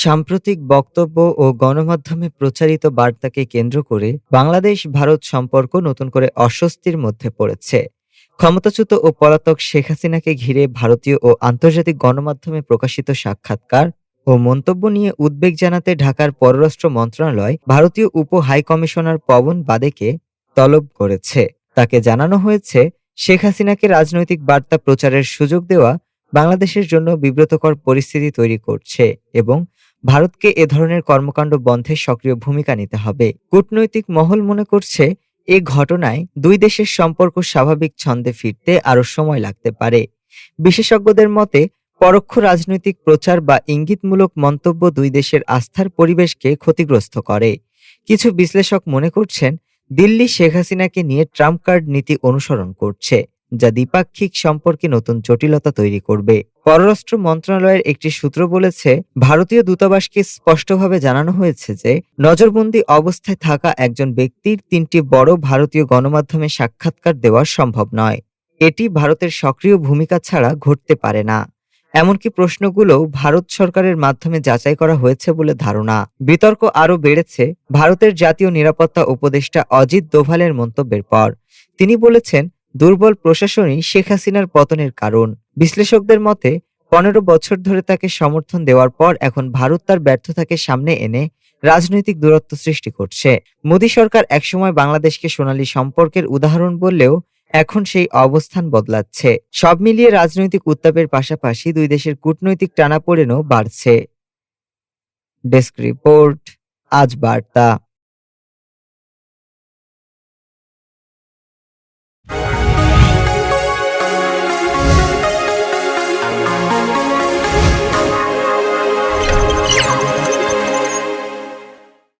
সাম্প্রতিক বক্তব্য ও গণমাধ্যমে প্রচারিত বার্তাকে কেন্দ্র করে বাংলাদেশ ভারত সম্পর্ক নতুন করে অস্বস্তির মধ্যে পড়েছে। ক্ষমতাচ্যুত ও পলাতক শেখ হাসিনাকে ঘিরে ভারতীয় ও আন্তর্জাতিক গণমাধ্যমে প্রকাশিত সাক্ষাৎকার ও মন্তব্য নিয়ে উদ্বেগ জানাতে ঢাকার পররাষ্ট্র মন্ত্রণালয় ভারতীয় উপ হাই কমিশনার পবন বাদেকে তলব করেছে। তাকে জানানো হয়েছে, শেখ হাসিনাকে রাজনৈতিক বার্তা প্রচারের সুযোগ দেওয়া বাংলাদেশের জন্য বিব্রতকর পরিস্থিতি তৈরি করছে এবং ভারতকে এ ধরনের কর্মকাণ্ড বন্ধে সক্রিয় ভূমিকা নিতে হবে। কূটনৈতিক মহল মনে করছে, এ ঘটনায় দুই দেশের সম্পর্ক স্বাভাবিক ছন্দে ফিরতে আরও সময় লাগতে পারে। বিশেষজ্ঞদের মতে, পরোক্ষ রাজনৈতিক প্রচার বা ইঙ্গিতমূলক মন্তব্য দুই দেশের আস্থার পরিবেশকে ক্ষতিগ্রস্ত করে। কিছু বিশ্লেষক মনে করছেন, দিল্লি শেখ হাসিনাকে নিয়ে ট্রাম্প কার্ড নীতি অনুসরণ করছে। যা দ্বিপাক্ষিক সম্পর্কে নতুন জটিলতা তৈরি করবে। পররাষ্ট্র মন্ত্রণালয়ের একটি সূত্র বলেছে, ভারতীয় দূতাবাসকে স্পষ্টভাবে জানানো হয়েছে যে, নজরবন্দি অবস্থায় থাকা একজন ব্যক্তির তিনটি বড় ভারতীয় গণমাধ্যমে সাক্ষাৎকার দেওয়া সম্ভব নয়। এটি ভারতের সক্রিয় ভূমিকা ছাড়া ঘটতে পারে না। এমনকি প্রশ্নগুলোও ভারত সরকারের মাধ্যমে যাচাই করা হয়েছে বলে ধারণা। বিতর্ক আরও বেড়েছে, ভারতের জাতীয় নিরাপত্তা উপদেষ্টা অজিত দোভালের মন্তব্যের পর। তিনি বলেছেন দুর্বল প্রশাসনই শেখ হাসিনার পতনের কারণ। বিশ্লেষকদের মতে, পনেরো বছর ধরে তাকে সমর্থন দেওয়ার পর এখন ভারত তার ব্যর্থতাকে সামনে এনে রাজনৈতিক দূরত্ব সৃষ্টি করছে। মোদী সরকার একসময় বাংলাদেশকে সোনালী সম্পর্কের উদাহরণ বললেও এখন সেই অবস্থান বদলাচ্ছে। সব মিলিয়ে রাজনৈতিক উত্তাপের পাশাপাশি দুই দেশের কূটনৈতিক টানাপোড়েনও বাড়ছে। ডেস্ক রিপোর্ট, আজ বার্তা।